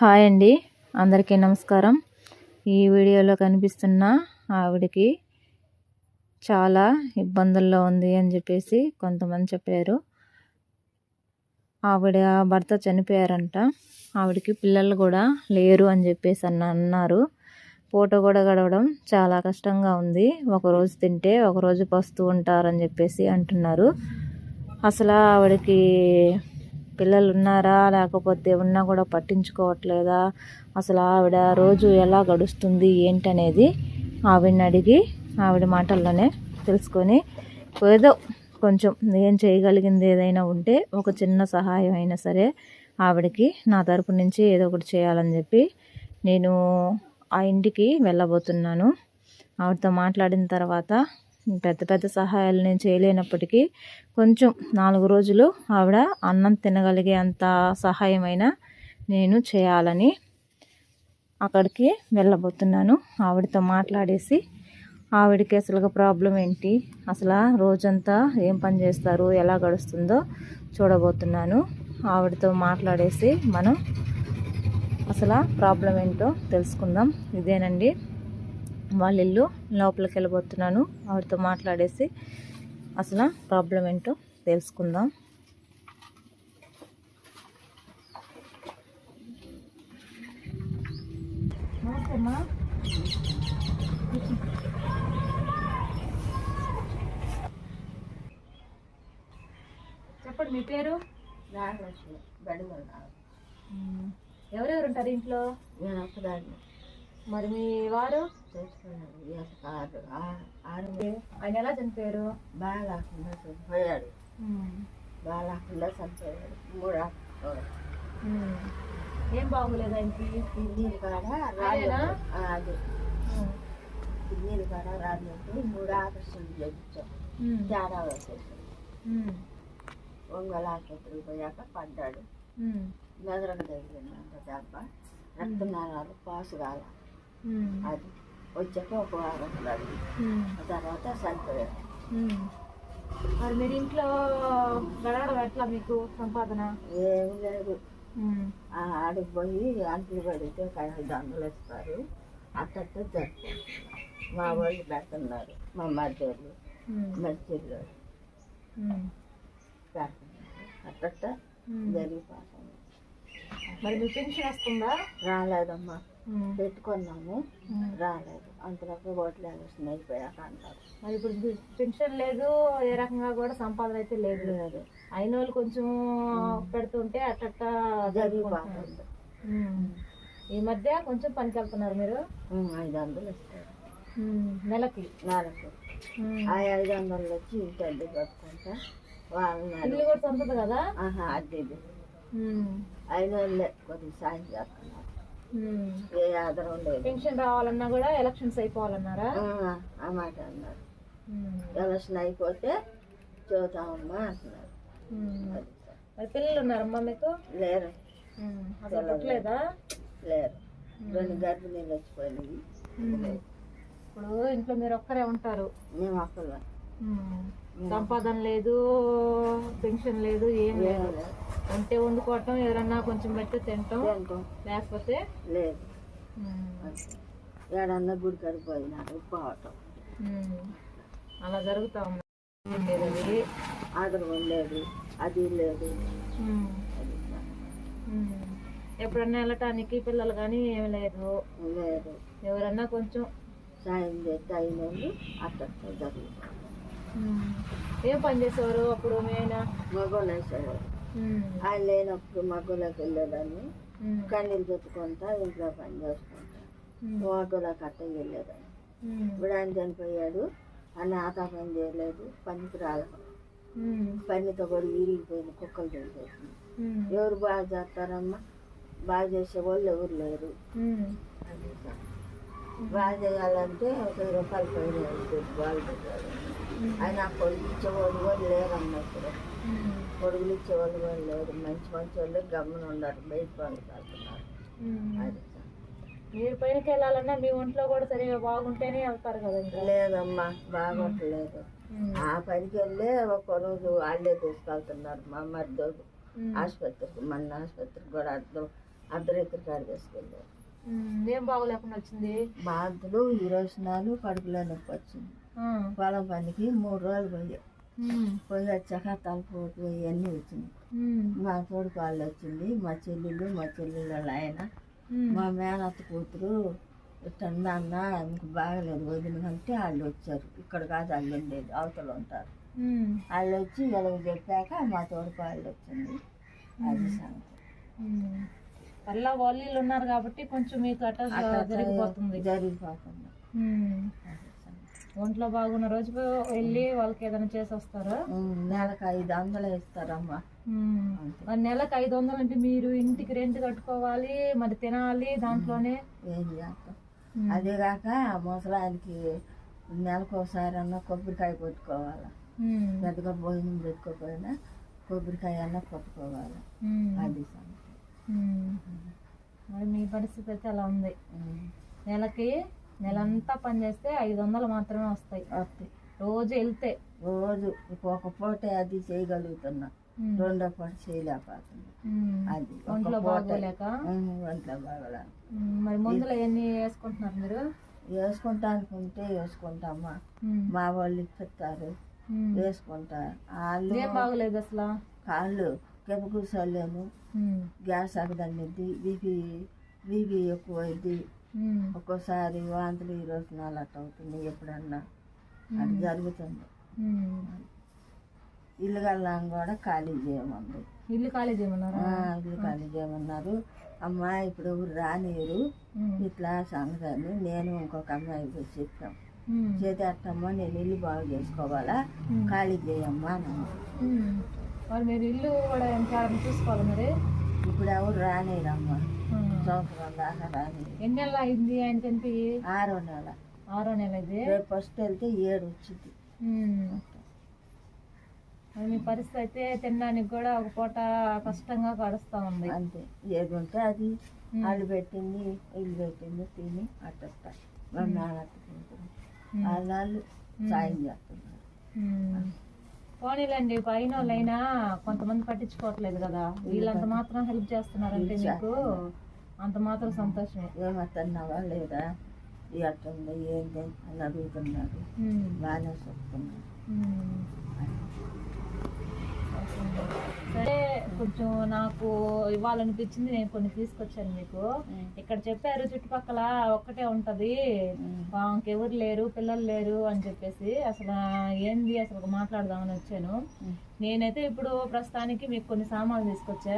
Hi అండి. అందరికీ నమస్కారం. ఈ వీడియోలో కనిపిస్తున్న ఆవిడకి చాలా ఇబ్బందుల్లో ఉంది అని చెప్పేసి కొంతమంది చెప్పారు. ఆవిడ భర్త చనిపోయారంట. ఆవిడకి పిల్లలు కూడా లేరు అని చెప్పేసి అన్న అన్నారు. పూట కూడా గడవడం చాలా కష్టంగా ఉంది. ఒకరోజు తింటే ఒకరోజు పస్తూ ఉంటారని చెప్పేసి అంటున్నారు. అసలు ఆవిడకి పిల్లలు ఉన్నారా లేకపోతే ఉన్నా కూడా పట్టించుకోవట్లేదా? అసలు ఆవిడ రోజు ఎలా గడుస్తుంది ఏంటనేది ఆవిడని అడిగి ఆవిడ మాటల్లోనే తెలుసుకొని ఏదో కొంచెం ఏం చేయగలిగింది ఏదైనా ఉంటే ఒక చిన్న సహాయం అయినా సరే ఆవిడకి నా తరపు నుంచి ఏదో ఒకటి చేయాలని చెప్పి నేను ఆ ఇంటికి వెళ్ళబోతున్నాను. ఆవిడతో మాట్లాడిన తర్వాత పెద్ద పెద్ద సహాయాలు నేను చేయలేనప్పటికీ కొంచెం నాలుగు రోజులు ఆవిడ అన్నం తినగలిగే అంత సహాయమైన నేను చేయాలని అక్కడికి వెళ్ళబోతున్నాను. ఆవిడతో మాట్లాడేసి ఆవిడకి అసలు ప్రాబ్లం ఏంటి? అసలు రోజంతా ఏం పని చేస్తారు? ఎలా గడుస్తుందో చూడబోతున్నాను. ఆవిడతో మాట్లాడేసి మనం అసలు ప్రాబ్లం ఏంటో తెలుసుకుందాం. ఇదేనండి. వాళ్ళ ఇల్లు లోపలికి వెళ్ళబోతున్నాను ఆవిడతో మాట్లాడేసి అసలు ప్రాబ్లం ఏంటో తెలుసుకుందాం. చెప్పండి మీ పేరు? నాగలక్ష్మి బడిమల ఎవరెవరు ఉంటారు ఇంట్లో? నేను ఒక్కదాన్ని. మరి మీ వారు? ఆయన ఎలా చనిపోయారు? బాగా లేకుండా చనిపోయాడు. బాగా లేకుండా చనిపోయాడు. మూడు. ఏం బాగోలేదు ఆయనకి? కిడ్నీలు కాడ? ఆ, అది. కిడ్నీలు కాడ రాళ్ళు మూడు ఆపరేషన్లు చేయించాం. తేడా వచ్చేసి ఒంగోలు ఆసుపత్రికి పోయాక పడ్డాడు. మెదడుకు తగిలిందంట దెబ్బ. రక్తనాళాలు పాసు కాల అది. వచ్చాక ఒక వారం ఆ తర్వాత చనిపోయాడు మరి మీరు ఇంట్లో గడవడం ఎట్లా మీకు సంపాదన? ఏమి లేదు. ఆడికి పోయి అంట్లు పడితే ఐదు వందలు ఇస్తారు అట్టట్ట జరుపుకుంటున్నారు మా వాళ్ళు పెడుతున్నారు. మా మధ్యలో. మధ్యలో. పెడుతున్నారు. అట్టట్ట జరిగిపోతుంది. మరి మీ పెన్షన్ వస్తుందా? రాలేదమ్మా. పెట్టుకున్నాము. రాలేదు. అంతలోపు ఓట్లు ఎలక్షన్ అయిపోయాక అంటారు. మరి ఇప్పుడు పెన్షన్ లేదు ఏ రకంగా కూడా సంపాదన అయితే లేదు. లేదు. అయిన వాళ్ళు కొంచెం పెడుతుంటే అట్టట్ట జరిగిపోతుంది. ఈ మధ్య కొంచెం పనికి వెళ్తున్నారు మీరు? ఐదు వందలు ఇస్తారు. నెలకి? నెలకు. ఆ ఐదు వందలు వచ్చి ఇంటి అద్దె కట్టుకుంటా ఇల్లు కూడా సొంతది కదా? ఆహా అద్దె ఇది ఉమ్. అయిన వాళ్ళే కొద్దిగా సాయం చేస్తున్నారు. ఏ ఆధారం లేదు. పెన్షన్ రావాలన్నా కూడా ఎలక్షన్స్ అయిపోవాలన్నారా? ఆ, మాట అన్నారు. ఎలక్షన్ అయిపోతే చూద్దామమ్మా అంటున్నారు. సార్. మరి పిల్లలు ఉన్నారమ్మా మీకు? లేరు. అసలు పుట్టలేదా? లేరు. రెండు గర్భిణీలు వచ్చిపోయినాయి. ఇప్పుడు ఇంట్లో మీరు ఒక్కరే ఉంటారు. మేము ఉమ్. సంపాదన లేదు పెన్షన్ లేదు ఏం లేదు. ఉంటే వండుకోవటం ఎవరన్నా కొంచెం పెడితే తింటాం లేకపోతే లేదు. ఏడన్నా గుడి కడిపోయినారు పోవటం. అలా జరుగుతా ఉంది. ఉండేది. ఆధారం లేదు. అది లేదు. ఎప్పుడన్నా వెళ్ళటానికి పిల్లలు కానీ ఏమి లేదు. లేదు. ఎవరన్నా కొంచెం సాయం చేస్తే అయిన వాళ్ళు అట్ట జరుగుతుంది. ఏం పని చేసేవారు అప్పుడు ఆయన మగవాళ్ళు వేసేవారు. ఆయన లేనప్పుడు మగ్గోళ్ళకి వెళ్ళేదాన్ని. కన్నీళ్ళు పెట్టుకుంటా ఇంట్లో పని చేసుకుంటా ఉమ్. మగోళ్ళకి అట్ట వెళ్ళేదాన్ని. ఇప్పుడు ఆయన చనిపోయాడు అని ఆత పని చేయలేదు పనికి రాలేదు. పనితో కూడా విరిగిపోయిన కుక్కలు ఉమ్. ఎవరు బాగా చేస్తారమ్మా బాగా చేసే వాళ్ళు ఎవరు లేరు. బాగా చేయాలంటే ఒక రూపాయలు పైన వాళ్ళు పెట్టారు ఆయన పొడుగు ఇచ్చేవాళ్ళు కూడా లేరు అన్నప్పుడు. పొడుగులు ఇచ్చేవాళ్ళు కూడా లేరు. మంచి మంచి వాళ్ళు గమ్మున ఉన్నారు. బయట వాళ్ళు. అది సార్. మీరు పైనకి వెళ్ళాలన్నా మీ ఒంట్లో కూడా సరిగా బాగుంటేనే వెళ్తారు కదా ఇంకా. లేదమ్మా బాగోట్లేదు. ఆ పనికి వెళ్ళే ఒక రోజు వాళ్ళే తీసుకెళ్తున్నారు. మా మరిదోడు ఉమ్. ఆసుపత్రికి మన ఆసుపత్రికి కూడా అర్థం అర్ధరాత్రి కాడ తీసుకెళ్ళారు. ఏం బాగోలేకుండా వచ్చింది? బాధలు ఈరోజనాలు కడుపులో నొప్పి వచ్చింది. పొలం పనికి మూడు రోజులు పోయాయి పోయి వచ్చాక తలపోటు ఇవన్నీ వచ్చింది మా తోడు కాళ్ళు వచ్చింది మా చెల్లెళ్ళు మా చెల్లెళ్ళు వాళ్ళ ఆయన మా మేనత్త కూతురు ఇట్టందా అన్న మీకు బాగలేదు వదిన అంటే వాళ్ళు వచ్చారు. ఇక్కడ కాదు వాళ్ళు ఉండేది అవతల ఉంటారు. వాళ్ళు వచ్చి ఇలా చెప్పాక మా తోడు కాళ్ళు వచ్చింది. అది సంగతి. పల్లా వాళ్ళు ఉన్నారు కాబట్టి కొంచెం మీకు అట్ట జరిగిపోతుంది. జరిగిపోతుంది. ఒంట్లో బాగున్న రోజు వెళ్ళి వాళ్ళకి ఏదైనా చేసి వస్తారా నెలకు ఐదు వందలు ఇస్తారమ్మా మరి నెలకు ఐదు వందలు అంటే మీరు ఇంటికి రెంట్ కట్టుకోవాలి మరి తినాలి దాంట్లోనే? ఏం చేస్తాం? ఉమ్. అదే కాక ముసలానికి నెలకు ఒకసారి అన్న కొబ్బరికాయ కొట్టుకోవాలి. పెద్దగా భోజనం పెట్టుకోకపోయినా కొబ్బరికాయ అన్న కొట్టుకోవాలి. అది. మరి మీ పరిస్థితి అయితే అలా ఉంది. నెలకి నెలంతా పని చేస్తే ఐదు వందలు మాత్రమే వస్తాయి వస్తాయి రోజు వెళ్తే రోజు ఒక పూట అది చేయగలుగుతున్నా. రెండో పూట చేయలేకపోతున్నా ఉమ్. అది ఒంట్లో. బాగోలేక ఒంట్లో. మరి మందులు అవన్నీ వేసుకుంటున్నారు మీరు వేసుకుంటా అనుకుంటే వేసుకుంటామా. మా వాళ్ళు ఇప్పిస్తారు. వేసుకుంటా వాళ్ళు ఏం బాగోలేదు అసలు కాళ్ళు కెపకూసలేము ఉమ్. గ్యాస్ అగదన్నిద్ది బీపీ బీపీ ఎక్కువ అయింది. ఒక్కోసారి వాంతులు ఈ రోజు నాలుగు అట్ట అవుతుంది ఎప్పుడన్నా. అది జరుగుతుంది. ఇల్లు కల్లాం కూడా ఖాళీ చేయమంది. ఇల్లు ఖాళీ చేయమన్నారా? ఇల్లు ఖాళీ చేయమన్నారు. అమ్మా ఇప్పుడు ఎవరు. ఇట్లా సంగతి నేను ఇంకొక అమ్మాయి చెప్పాం. అట్టమ్మా నేను ఇల్లు బాగు చేసుకోవాలా. ఖాళీ చేయమ్మా అని. మరి ఇల్లు కూడా చూసుకోవాలి మరి? ఇప్పుడు ఎవరు రానియరమ్మా ఉమ్. సంవత్సరం దాకా రానియరు ఎన్ని నెలలు అయింది ఆయన చనిపి ఆరో నెల. ఆరో నెల ఇది? రేపు ఫస్ట్ వెళ్తే ఏడు వచ్చింది. మీ పరిస్థితి అయితే తినడానికి కూడా ఒక పూట కష్టంగా గడుస్తా ఉంది. అంతే. ఏది ఉంటే అది. వాళ్ళు పెట్టింది ఇల్లు పెట్టింది తిని అట్ట మా మేనత్త కూతురు. ఉమ్. వాళ్ళు సాయం చేస్తున్నారు. పోనీలండి పైన వాళ్ళైనా కొంతమంది పట్టించుకోవట్లేదు కదా. వీళ్ళంత మాత్రం హెల్ప్ చేస్తున్నారంటే మీకు అంత మాత్రం సంతోషమే. ఏమత్తన్నావా లేదా ఈ అట్టుంది ఏంటి అని అడుగుతున్నారు. ఉమ్. బాగానే చెప్తున్నారు. ఉమ్. సరే. కొంచెం నాకు ఇవ్వాలనిపించింది నేను కొన్ని తీసుకొచ్చాను మీకు. ఇక్కడ చెప్పారు చుట్టుపక్కల ఒక్కటే ఉంటది. ఇంకెవరు లేరు పిల్లలు లేరు అని చెప్పేసి అసలు ఏంది అసలు మాట్లాడదామని వచ్చాను. నేనైతే ఇప్పుడు ప్రస్తుతానికి మీకు కొన్ని సామాన్లు తీసుకొచ్చా.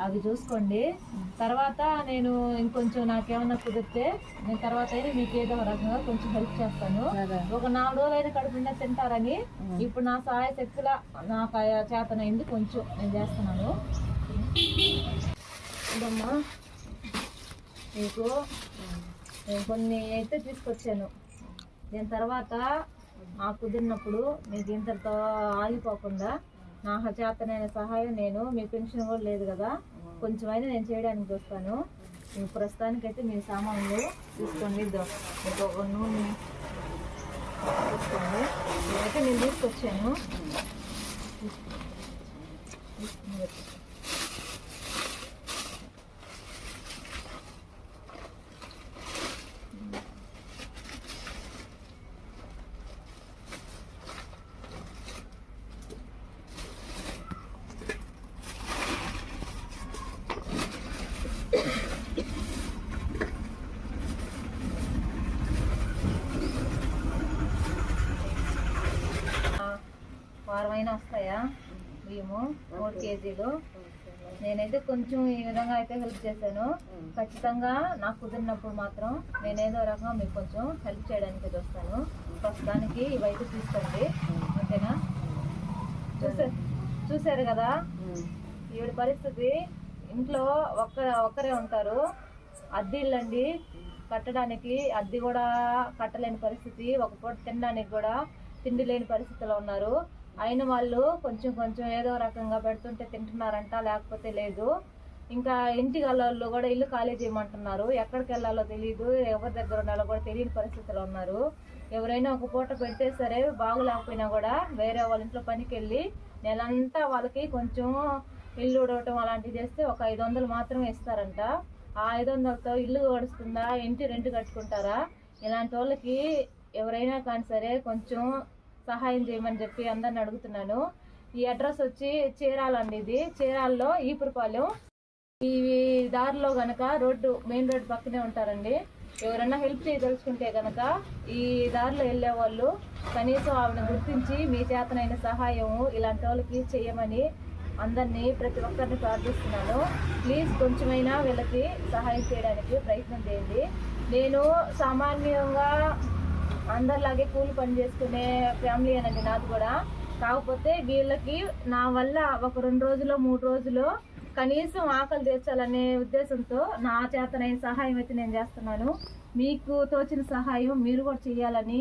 అవి చూసుకోండి. తర్వాత నేను ఇంకొంచెం నాకేమన్నా కుదిరితే నేను తర్వాత అయినా మీకు ఏదో రకంగా కొంచెం హెల్ప్ చేస్తాను. ఒక నాలుగు రోజులు అయితే కడుపు తింటారని ఇప్పుడు నా సహాయ శక్తుల నాకు చేతనైంది కొంచెం నేను చేస్తున్నాను. ఇదమ్మా మీకు నేను కొన్ని అయితే తీసుకొచ్చాను. దీని తర్వాత నాకు కుదిరినప్పుడు మీకు ఇంతటితో ఆగిపోకుండా నా చేతనైన సహాయం నేను మీ పెన్షన్ కూడా లేదు కదా కొంచెమైనా నేను చేయడానికి చూస్తాను. మీకు ప్రస్తుతానికైతే మీ సామాన్లు తీసుకోండి ఇద్దో. ఒక నూనె తీసుకోండి నేనైతే నేను తీసుకొచ్చాను. వారమైనా వస్తాయా? బియ్యము మూడు కేజీలు. నేనైతే కొంచెం ఈ విధంగా అయితే హెల్ప్ చేశాను. ఖచ్చితంగా నాకు కుదిరినప్పుడు మాత్రం నేనేదో రకంగా మీకు కొంచెం హెల్ప్ చేయడానికి చూస్తాను ప్రస్తుతానికి ఇవైతే తీసుకోండి. ఓకేనా? చూసా చూసారు కదా? ఈవిడ పరిస్థితి ఇంట్లో ఒక్క ఒక్కరే ఉంటారు. అద్దె ఇల్లండి. కట్టడానికి అద్దె కూడా కట్టలేని పరిస్థితి. ఒక పూట తినడానికి కూడా తిండి లేని పరిస్థితిలో ఉన్నారు. అయిన వాళ్ళు కొంచెం కొంచెం ఏదో రకంగా పెడుతుంటే తింటున్నారంట లేకపోతే లేదు. ఇంకా ఇంటికి వాళ్ళు కూడా ఇల్లు ఖాళీ చేయమంటున్నారు. ఎక్కడికి వెళ్ళాలో తెలియదు ఎవరి దగ్గర ఉండాలో కూడా తెలియని పరిస్థితిలో ఉన్నారు. ఎవరైనా ఒక పూట పెడితే సరే బాగులేకపోయినా కూడా వేరే వాళ్ళ ఇంట్లో పనికి వెళ్ళి నెలంతా వాళ్ళకి కొంచెం ఇల్లు ఉడవటం అలాంటివి చేస్తే ఒక ఐదు వందలు మాత్రమే ఇస్తారంట. ఆ ఐదు వందలతో ఇల్లు గడుస్తుందా? ఇంటి రెంట్ కట్టుకుంటారా? ఇలాంటి వాళ్ళకి ఎవరైనా కానీ సరే కొంచెం సహాయం చేయమని చెప్పి అందరిని అడుగుతున్నాను. ఈ అడ్రస్ వచ్చి చీరాలండి ఇది. చీరాల్లో ఈపురపాలెం. ఈ దారిలో గనక రోడ్డు మెయిన్ రోడ్డు పక్కనే ఉంటారండి. ఎవరైనా హెల్ప్ చేయదలుచుకుంటే గనక ఈ దారిలో వెళ్ళే వాళ్ళు కనీసం ఆవిడ గుర్తించి మీ చేతనైన సహాయము ఇలాంటి వాళ్ళకి చేయమని అందరినీ ప్రతి ఒక్కరిని ప్రార్థిస్తున్నాను. ప్లీజ్ కొంచెమైనా వీళ్ళకి సహాయం చేయడానికి ప్రయత్నం చేయండి. నేను సామాన్యంగా అందరిలాగే కూలి పని చేసుకునే ఫ్యామిలీ అనండి నాది కూడా. కాకపోతే వీళ్ళకి నా వల్ల ఒక రెండు రోజులు మూడు రోజులు కనీసం ఆకలి తీర్చాలనే ఉద్దేశంతో నా చేతనైన సహాయం అయితే నేను చేస్తున్నాను. మీకు తోచిన సహాయం మీరు కూడా చేయాలని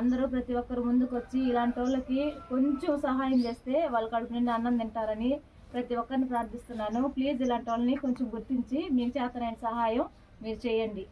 అందరూ ప్రతి ఒక్కరు ముందుకు వచ్చి ఇలాంటి వాళ్ళకి కొంచెం సహాయం చేస్తే వాళ్ళ కడుపు నిండా అన్నం తింటారని ప్రతి ఒక్కరిని ప్రార్థిస్తున్నాను. ప్లీజ్ ఇలాంటి వాళ్ళని కొంచెం గుర్తించి మీకు చేతనైన సహాయం మీరు చేయండి.